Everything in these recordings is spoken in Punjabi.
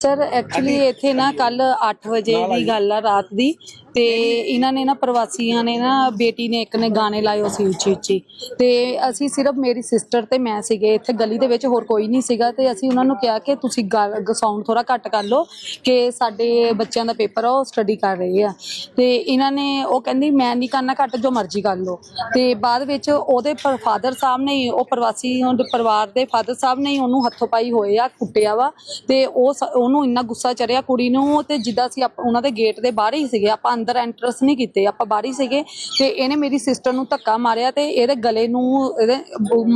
ਸਰ ਐਕਚੁਅਲੀ ਇੱਥੇ ਨਾ ਕੱਲ 8 ਵਜੇ ਦੀ ਗੱਲ ਆ ਰਾਤ ਦੀ। ਤੇ ਇਹਨਾਂ ਨੇ ਨਾ ਪ੍ਰਵਾਸੀਆਂ ਨੇ ਨਾ, ਬੇਟੀ ਨੇ ਇੱਕ ਨੇ ਗਾਣੇ ਲਾਏ ਸੀ ਉੱਚੀ ਉੱਚੀ। ਤੇ ਅਸੀਂ ਸਿਰਫ ਮੇਰੀ ਸਿਸਟਰ ਤੇ ਮੈਂ ਸੀਗੇ, ਇੱਥੇ ਗਲੀ ਦੇ ਵਿੱਚ ਹੋਰ ਕੋਈ ਨਹੀਂ ਸੀਗਾ ਤੇ ਅਸੀਂ ਉਹਨਾਂ ਨੂੰ ਕਿਹਾ ਕਿ ਤੁਸੀਂ ਸਾਊਂਡ ਥੋੜਾ ਘੱਟ ਕਰ ਲਓ ਕਿ ਸਾਡੇ ਬੱਚਿਆਂ ਦਾ ਪੇਪਰ ਆ ਉਹ ਸਟੱਡੀ ਕਰ ਰਹੇ ਆ। ਤੇ ਇਹਨਾਂ ਨੇ ਉਹ ਕਹਿੰਦੀ, ਮੈਂ ਨਹੀਂ ਕਰਨਾ ਘੱਟ, ਜੋ ਮਰਜ਼ੀ ਕਰ ਲਓ। ਤੇ ਬਾਅਦ ਵਿੱਚ ਉਹਦੇ ਫਾਦਰ ਸਾਹਿਬ ਨੇ ਉਹ ਪ੍ਰਵਾਸੀ ਉਹਦੇ ਪਰਿਵਾਰ ਦੇ ਫਾਦਰ ਸਾਹਿਬ ਨੇ ਉਹਨੂੰ ਹੱਥੋਂ ਪਾਈ ਹੋਏ ਆ, ਕੁੱਟਿਆ ਵਾ। ਤੇ ਉਹ ਸ- ਉਹਨੂੰ ਇੰਨਾ ਗੁੱਸਾ ਚੜਿਆ ਕੁੜੀ ਨੂੰ ਤੇ ਜਿੱਦਾਂ ਅਸੀਂ ਆਪ- ਉਹਨਾਂ ਦੇ ਗੇਟ ਦੇ ਬਾਹਰ ਹੀ ਸੀਗੇ, ਆਪਾਂ ਅੰਦਰ ਐਂਟਰਸ ਨਹੀਂ ਕੀਤੇ। ਆਪਾਂ ਬਾਹਰੀ ਸੀਗੇ ਤੇ ਇਹਨੇ ਮੇਰੀ ਸਿਸਟਰ ਨੂੰ ਧੱਕਾ ਮਾਰਿਆ ਤੇ ਇਹਦੇ ਗਲੇ ਨੂੰ ਇਹਦੇ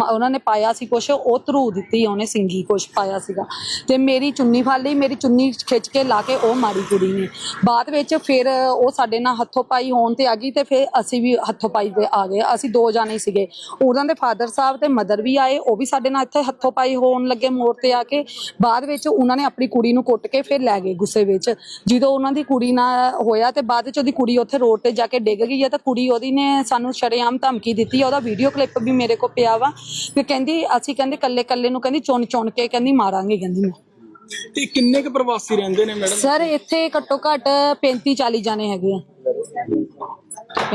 ਉਹਨਾਂ ਨੇ ਪਾਇਆ ਸੀ ਕੁਛ, ਉਹ ਧਰੂ ਦਿੱਤੀ ਉਹਨੇ ਸਿੰਗੀ ਕੁਛ ਪਾਇਆ ਸੀਗਾ। ਤੇ ਮੇਰੀ ਚੁੰਨੀ ਫੜ ਲਈ, ਮੇਰੀ ਚੁੰਨੀ ਖਿੱਚ ਕੇ ਲਾ ਕੇ ਉਹ ਮਾਰੀ ਕੁੜੀ ਨੇ। ਬਾਅਦ ਵਿੱਚ ਫਿਰ ਉਹ ਸਾਡੇ ਨਾਲ ਹੱਥੋਂ ਪਾਈ ਹੋਣ ਤੇ ਆ ਗਈ ਤੇ ਫਿਰ ਅਸੀਂ ਵੀ ਹੱਥੋਂ ਪਾਈ ਤੇ ਆ ਗਏ। ਅਸੀਂ ਦੋ ਜਾਣੇ ਸੀਗੇ। ਉਹਨਾਂ ਦੇ ਫਾਦਰ ਸਾਹਿਬ ਤੇ ਮਦਰ ਵੀ ਆਏ, ਉਹ ਵੀ ਸਾਡੇ ਨਾਲ ਇੱਥੇ ਹੱਥੋਂ ਪਾਈ ਹੋਣ ਲੱਗੇ ਮੋੜ ਤੇ ਆ ਕੇ। ਬਾਅਦ ਵਿੱਚ ਉਹਨਾਂ ਨੇ ਆਪਣੀ ਕੁੜੀ ਨੂੰ ਕੁੱਟ ਕੇ ਫਿਰ ਲੈ ਗਏ ਗੁੱਸੇ ਵਿੱਚ। ਜਦੋਂ ਉਹਨਾਂ ਦੀ ਕੁੜੀ ਨਾਲ ਹੋਇਆ ਤੇ ਬਾਅਦ ਵਿੱਚ ਉਹਦੀ ਕੁੜੀ ਉੱਥੇ ਰੋਡ ਤੇ ਜਾ ਕੇ ਡਿੱਗ ਗਈ ਹੈ ਤਾਂ ਕੁੜੀ ਉਹਦੀ ਨੇ ਸਾਨੂੰ ਸ਼ਰੇਆਮ ਧਮਕੀ ਦਿੱਤੀ ਹੈ। ਉਹਦਾ ਵੀਡੀਓ ਕਲਿੱਪ ਵੀ ਮੇਰੇ ਕੋਲ ਪਿਆ ਵਾ। ਤੇ ਕਹਿੰਦੀ ਅਸੀਂ ਕਹਿੰਦੇ ਕੱਲੇ ਕੱਲੇ ਨੂੰ ਕਹਿੰਦੀ ਚੁਣ ਚੁਣ ਕੇ ਕਹਿੰਦੀ ਮਾਰਾਂਗੇ ਕਹਿੰਦੀ ਮੈਂ। ਤੇ ਕਿੰਨੇ ਕੁ ਪ੍ਰਵਾਸੀ ਰਹਿੰਦੇ ਨੇ ਮੈਡਮ? ਸਰ ਇੱਥੇ ਘੱਟੋ ਘੱਟ 35 40 ਜਾਣੇ ਹੈਗੇ ਆ।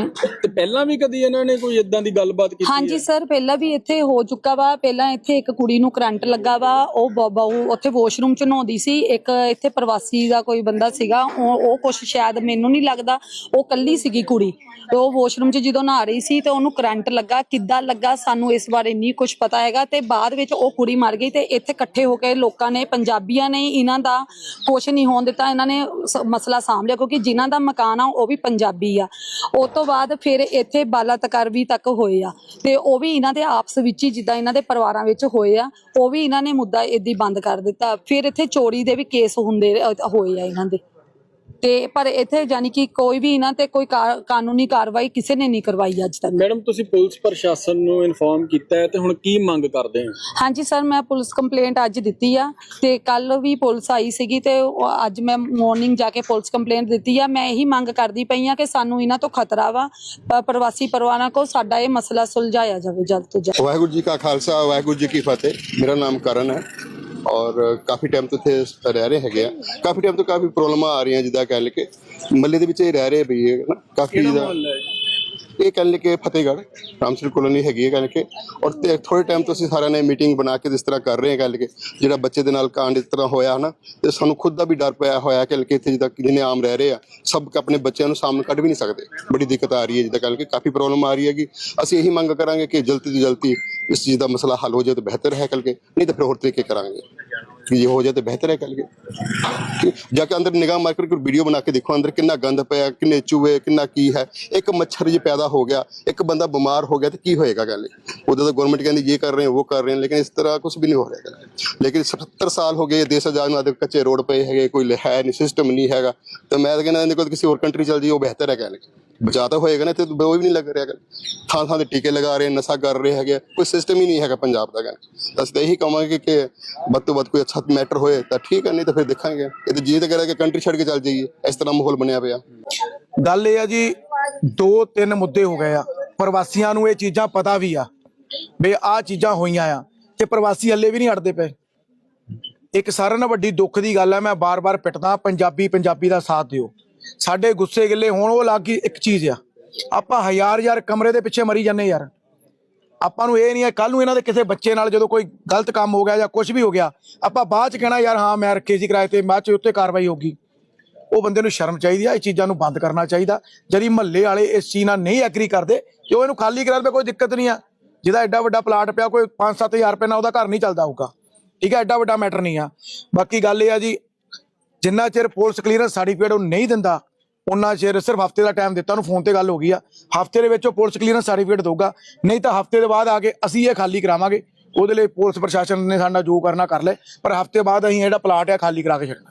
ਤੇ ਪਹਿਲਾਂ ਵੀ ਕਦੀ ਇਹਨਾਂ ਨੇ ਕੋਈ ਇਦਾਂ ਦੀ ਗੱਲਬਾਤ ਕੀਤੀ ਹਾਂਜੀ ਸਰ ਪਹਿਲਾਂ ਵੀ ਇੱਥੇ ਹੋ ਚੁੱਕਾ ਵਾ। ਪਹਿਲਾਂ ਇੱਥੇ ਇੱਕ ਕੁੜੀ ਨੂੰ ਕਰੰਟ ਲੱਗਾ ਵਾ। ਉਹ ਬ- ਬਹੂ ਉੱਥੇ ਵਾਸ਼ਰੂਮ ਚ ਨਹਾਉਂਦੀ ਸੀ। ਇੱਕ ਇੱਥੇ ਪ੍ਰਵਾਸੀ ਦਾ ਕੋਈ ਬੰਦਾ ਸੀਗਾ। ਉਹ ਉਹ ਕੁਛ ਸ਼ਾਇਦ ਮੈਨੂੰ ਨਹੀਂ ਲੱਗਦਾ। ਉਹ ਕੱਲੀ ਸੀਗੀ ਕੁੜੀ। ਤੇ ਉਹ ਵਾਸ਼ਰੂਮ ਚ ਜਦੋਂ ਨਹਾ ਰਹੀ ਸੀ ਤੇ ਉਹਨੂੰ ਕਰੰਟ ਲੱਗਾ। ਕਿੱਦਾਂ ਲੱਗਾ ਸਾਨੂੰ ਇਸ ਬਾਰੇ ਨਹੀਂ ਕੁਝ ਪਤਾ ਹੈਗਾ। ਤੇ ਬਾਅਦ ਵਿੱਚ ਉਹ ਕੁੜੀ ਮਰ ਗਈ ਤੇ ਇੱਥੇ ਇਕੱਠੇ ਹੋ ਕੇ ਲੋਕਾਂ ਨੇ ਪੰਜਾਬੀਆਂ ਨੇ ਇਹਨਾਂ ਦਾ ਕੁਛ ਨਹੀਂ ਹੋਣ ਦਿੱਤਾ। ਇਹਨਾਂ ਨੇ ਸ- ਮਸਲਾ ਸਾਂਭ ਲਿਆ। ਕਿਉਂਕਿ ਜਿਨ੍ਹਾਂ ਦਾ ਮਕਾਨ ਆ ਉਹ ਵੀ ਪੰਜਾਬੀ ਆ। ਉਸ ਤੋਂ ਬਾਅਦ ਫਿਰ ਇੱਥੇ ਬਾਲਾ ਤਕਰਵੀ ਤੱਕ ਹੋਏ ਆ। ਤੇ ਉਹ ਵੀ ਇਹਨਾਂ ਦੇ ਆਪਸ ਵਿੱਚ ਹੀ ਜਿੱਦਾਂ ਇਹਨਾਂ ਦੇ ਪਰਿਵਾਰਾਂ ਵਿੱਚ ਹੋਏ ਆ, ਉਹ ਵੀ ਇਹਨਾਂ ਨੇ ਮੁੱਦਾ ਏਦੀ ਬੰਦ ਕਰ ਦਿੱਤਾ। ਫਿਰ ਇੱਥੇ ਚੋਰੀ ਦੇ ਵੀ ਕੇਸ ਹੁੰਦੇ ਹੋਏ ਆ ਇਹਨਾਂ ਦੇ। ਤੇ ਪਰ ਇੱਥੇ ਯਾਨੀ ਕਿ ਕੋਈ ਵੀ ਇਹਨਾਂ ਤੇ ਕੋਈ ਕਾ- ਕਾਨੂੰਨੀ ਕਾਰਵਾਈ ਕਿਸੇ ਨੇ ਨਹੀਂ ਕਰਵਾਈ ਅੱਜ ਤੱਕ। ਮੈਡਮ ਤੁਸੀਂ ਪੁਲਿਸ ਪ੍ਰਸ਼ਾਸਨ ਨੂੰ ਇਨਫੋਰਮ ਕੀਤਾ ਹੈ ਤੇ ਹੁਣ ਕੀ ਮੰਗ ਕਰਦੇ ਹੋ? ਹਾਂਜੀ ਸਰ ਮੈਂ ਪੁਲਿਸ ਕੰਪਲੇਂਟ ਅੱਜ ਦਿੱਤੀ ਆ ਤੇ ਕੱਲ ਵੀ ਪੁਲਿਸ ਆਈ ਸੀਗੀ ਤੇ ਉਹ ਅੱਜ ਮੈਂ ਮਾਰਨਿੰਗ ਜਾ ਕੇ ਪੁਲਿਸ ਕੰਪਲੇਂਟ ਦਿੱਤੀ ਆ। ਮੈਂ ਇਹੀ ਮੰਗ ਕਰਦੀ ਪਈ ਆ ਕਿ ਸਾਨੂੰ ਇਹਨਾਂ ਤੋਂ ਖਤਰਾ ਵਾ ਪ- ਪ੍ਰਵਾਸੀ ਪਰਿਵਾਰਾਂ ਕੋ ਸਾਡਾ ਇਹ ਮਸਲਾ ਸੁਲਝਾਇਆ ਜਾਵੇ ਜਲਦ ਤੋਂ ਜਲਦ। ਵਾਹਿਗੁਰੂ ਜੀ ਕਾ ਖਾਲਸਾ ਵਾਹਿਗੁਰੂ ਜੀ ਕੀ ਫਤਿਹ। ਮੇਰਾ ਨਾਮ ਕਰਨ ਹੈ। ਔਰ ਕਾਫੀ ਟਾਈਮ ਤੋਂ ਇੱਥੇ ਰਹਿ ਰਹੇ ਹੈਗੇ ਆ। ਕਾਫੀ ਟਾਈਮ ਤੋਂ ਕਾਫੀ ਪ੍ਰੋਬਲਮਾਂ ਆ ਰਹੀਆਂ ਜਿੱਦਾਂ ਕਹਿ ਲਈਏ ਮੱਲੇ ਦੇ ਵਿੱਚ ਇਹ ਰਹਿ ਰਹੇ ਵੀ ਹੈ ਨਾ ਕਾਫੀ ਦਾ ਇਹ ਕਹਿ ਲਈਏ ਕਿ ਫਤਿਹਗੜ੍ਹ, ਰਾਮਸਰ ਕਲੋਨੀ ਹੈਗੀ ਹੈ ਕਹਿਣ ਲਈਏ ਔਰ ਤੇ ਥੋੜੇ ਟਾਈਮ ਤੋਂ ਅਸੀਂ ਸਾਰਿਆਂ ਨੇ ਮੀਟਿੰਗ ਬਣਾ ਕੇ ਜਿਸ ਤਰ੍ਹਾਂ ਕਰ ਰਹੇ ਹਾਂ ਕਹਿ ਲਈਏ ਜਿਹੜਾ ਬੱਚੇ ਦੇ ਨਾਲ ਕਾਂਡ ਇਸ ਤਰ੍ਹਾਂ ਹੋਇਆ ਹਨਾ, ਤੇ ਸਾਨੂੰ ਖੁਦ ਦਾ ਵੀ ਡਰ ਪਿਆ ਹੋਇਆ ਕਿ ਲਈਏ ਇੱਥੇ ਜਿੱਦਾਂ ਜਿਹਨੇ ਆਮ ਰਹਿ ਰਹੇ ਆ, ਸਭ ਆਪਣੇ ਬੱਚਿਆਂ ਨੂੰ ਸਾਹਮਣੇ ਕੱਢ ਵੀ ਨਹੀਂ ਸਕਦੇ। ਬੜੀ ਦਿੱਕਤ ਆ ਰਹੀ ਹੈ ਜਿੱਦਾਂ ਕਹਿਣ ਲਈਏ ਕਾਫੀ ਪ੍ਰੋਬਲਮ ਆ ਰਹੀ ਹੈਗੀ। ਅਸੀਂ ਇਹੀ ਮੰਗ ਕਰਾਂਗੇ ਕਿ ਜਲਦੀ ਤੋਂ ਜਲਦੀ ਇਸ ਚੀਜ਼ ਦਾ ਮਸਲਾ ਹੱਲ ਹੋ ਜਾਵੇ ਤਾਂ ਬਿਹਤਰ ਹੈ ਕਰਕੇ ਨਹੀਂ ਤਾਂ ਫਿਰ ਹੋਰ ਤਰੀਕੇ ਕਰਾਂਗੇ। ਕਿ ਜੇ ਹੋ ਜਾਏ ਤਾਂ ਬਿਹਤਰ ਹੈ ਕਰਕੇ ਕਿ ਜਾ ਕੇ ਅੰਦਰ ਨਿਗਾਹ ਮਾਰ ਕੇ ਕੋਈ ਵੀਡੀਓ ਬਣਾ ਕੇ ਦੇਖੋ, ਅੰਦਰ ਕਿੰਨਾ ਗੰਦ ਪਿਆ, ਕਿੰਨੇ ਚੂਹੇ, ਕਿੰਨਾ ਕੀ ਹੈ। ਇੱਕ ਮੱਛਰ ਜੇ ਪੈਦਾ ਹੋ ਗਿਆ, ਇੱਕ ਬੰਦਾ ਬਿਮਾਰ ਹੋ ਗਿਆ ਤਾਂ ਕੀ ਹੋਏਗਾ ਗੱਲ ਉਦੋਂ ਤਾਂ ਗਵਰਨਮੈਂਟ ਕਹਿੰਦੀ ਇਹ ਕਰ ਰਹੇ ਹਾਂ, ਉਹ ਕਰ ਰਹੇ ਹਾਂ ਲੇਕਿਨ ਇਸ ਤਰ੍ਹਾਂ ਕੁਝ ਵੀ ਨਹੀਂ ਹੋ ਰਿਹਾ ਗੱਲ ਲੇਕਿਨ 70 ਸਾਲ ਹੋ ਗਏ, ਦੇਸ਼ ਆਜ਼ਾਦ ਨੂੰ ਕੱਚੇ ਰੋਡ ਪਏ ਹੈਗੇ, ਕੋਈ ਹੈ ਨਹੀਂ ਸਿਸਟਮ ਨਹੀਂ ਹੈਗਾ। ਤਾਂ ਮੈਂ ਤਾਂ ਕਹਿੰਦਾ ਇਹਦੇ ਕੋਲ ਕਿਸੇ ਹੋਰ ਕੰਟਰੀ ਚਲ ਜੀ ਉਹ ਬਿਹਤਰ ਹੈ ਗੱਲ ਬਚਾ ਤਾਂ ਹੋਏਗਾ ਨਾ ਤੇ ਉਹ ਵੀ ਨਹੀਂ ਲੱਗ ਰਿਹਾ ਥਾਂ ਥਾਂ ਤੇ ਟੀਕੇ ਲਗਾ ਰਹੇ ਨਸ਼ਾ ਕਰ ਰਹੇ ਹੈਗੇ। ਕੋਈ ਸਿਸਟਮ ਹੀ ਨਹੀਂ ਹੈਗਾ ਪੰਜਾਬ ਦਾ ਤਾਂ ਅਸੀਂ ਤਾਂ ਇਹੀ ਕਹਾਂਗੇ ਕਿ ਵੱਧ ਤੋਂ ਵੱਧ ਕੋਈ ਅੱਛਾ ਮੈਟਰ ਹੋਏ ਤਾਂ ਠੀਕ ਹੈ ਨਹੀਂ ਤਾਂ ਫਿਰ ਦੇਖਾਂਗੇ। ਇਹ ਤਾਂ ਜੀ ਤਾਂ ਕਰਿਆ ਕਿ ਕੰਟਰੀ ਛੱਡ ਕੇ ਚੱਲ ਜਾਈਏ। ਇਸ ਤਰ੍ਹਾਂ ਮਾਹੌਲ ਬਣਿਆ ਪਿਆ। ਗੱਲ ਇਹ ਆ ਜੀ ਦੋ ਤਿੰਨ ਮੁੱਦੇ ਹੋ ਗਏ ਆ। ਪ੍ਰਵਾਸੀਆਂ ਨੂੰ ਇਹ ਚੀਜ਼ਾਂ ਪਤਾ ਵੀ ਆ ਵੀ ਆਹ ਚੀਜ਼ਾਂ ਹੋਈਆਂ ਆ ਤੇ ਪ੍ਰਵਾਸੀ ਹੱਲੇ ਵੀ ਨਹੀਂ ਹਟਦੇ ਪਏ। ਇੱਕ ਸਾਰਿਆਂ ਨਾਲੋਂ ਵੱਡੀ ਦੁੱਖ ਦੀ ਗੱਲ ਆ ਮੈਂ ਬਾਰ-ਬਾਰ ਪਿੱਟਦਾ ਪੰਜਾਬੀ ਪੰਜਾਬੀ ਦਾ ਸਾਥ ਦਿਓ। ਸਾਡੇ ਗੁੱਸੇ ਗਿੱਲੇ ਹੋਣ, ਉਹ ਲੱਗ ਗਈ ਇੱਕ ਚੀਜ਼ ਆ। ਆਪਾਂ ਹਜ਼ਾਰ ਹਜ਼ਾਰ ਕਮਰੇ ਦੇ ਪਿੱਛੇ ਮਰੀ ਜਾਂਦੇ ਯਾਰ। ਆਪਾਂ ਨੂੰ ਇਹ ਨਹੀਂ ਹੈ ਕੱਲ ਨੂੰ ਇਹਨਾਂ ਦੇ ਕਿਸੇ ਬੱਚੇ ਨਾਲ ਜਦੋਂ ਕੋਈ ਗਲਤ ਕੰਮ ਹੋ ਗਿਆ ਜਾਂ ਕੁਝ ਵੀ ਹੋ ਗਿਆ, ਆਪਾਂ ਬਾਅਦ ਚ ਕਹਿਣਾ, ਯਾਰ ਹਾਂ, ਮੈਂ ਰੱਖੇ ਸੀ ਕਿਰਾਏ ਤੇ, ਬਾਅਦ ਚ ਉੱਤੇ ਕਾਰਵਾਈ ਹੋਗੀ ਉਹ ਬੰਦੇ ਨੂੰ ਸ਼ਰਮ ਚਾਹੀਦੀ ਆ, ਇਹ ਚੀਜ਼ਾਂ ਨੂੰ ਬੰਦ ਕਰਨਾ ਚਾਹੀਦਾ। ਜਦੀ ਮਹੱਲੇ ਵਾਲੇ ਇਸ ਚੀਜ਼ ਨਾਲ ਨਹੀਂ ਐਗਰੀ ਕਰਦੇ, ਤੇ ਉਹ ਇਹਨੂੰ ਖਾਲੀ ਕਰਾ ਦੇ ਕੋਈ ਦਿੱਕਤ ਨਹੀਂ ਆ। ਜਿਹਦਾ ਐਡਾ ਵੱਡਾ ਪਲਾਟ ਪਿਆ, ਕੋਈ 5-7000 ਰੁਪਏ ਨਾਲ ਉਹਦਾ ਘਰ ਨਹੀਂ ਚੱਲਦਾ ਹੋਊਗਾ। ਠੀਕ ਹੈ, ਐਡਾ ਵੱਡਾ ਮੈਟਰ ਨਹੀਂ ਆ। ਬਾਕੀ ਗੱਲ ਇਹ ਆ ਜੀ ਜਿੰਨਾ ਚਿਰ ਪੁਲਿਸ ਕਲੀਅਰੈਂਸ ਸਰਟੀਫਿਕੇਟ ਉਹ ਨਹੀਂ ਦਿੰਦਾ ਉਹਨਾਂ ਚਿਰ ਸਿਰਫ ਹਫ਼ਤੇ ਦਾ ਟਾਈਮ ਦਿੱਤਾ, ਉਹਨੂੰ ਫੋਨ ਤੇ ਗੱਲ ਹੋ ਗਈ ਆ। ਹਫ਼ਤੇ ਦੇ ਵਿੱਚ ਉਹ ਪੁਲਿਸ ਕਲੀਅਰੈਂਸ ਸਰਟੀਫਿਕੇਟ ਦੇਊਗਾ, ਨਹੀਂ ਤਾਂ ਹਫ਼ਤੇ ਦੇ ਬਾਅਦ ਆ ਕੇ ਅਸੀਂ ਇਹ ਖਾਲੀ ਕਰਾਵਾਂਗੇ। ਉਹਦੇ ਲਈ ਪੁਲਿਸ ਪ੍ਰਸ਼ਾਸਨ ਨੇ ਸਾਡਾ ਜੋ ਕਰਨਾ ਕਰ ਲਏ, ਪਰ ਹਫ਼ਤੇ ਬਾਅਦ ਅਸੀਂ ਜਿਹੜਾ ਪਲਾਟ ਆ ਖਾਲੀ ਕਰਾ ਕੇ ਛੱਡਣਾ।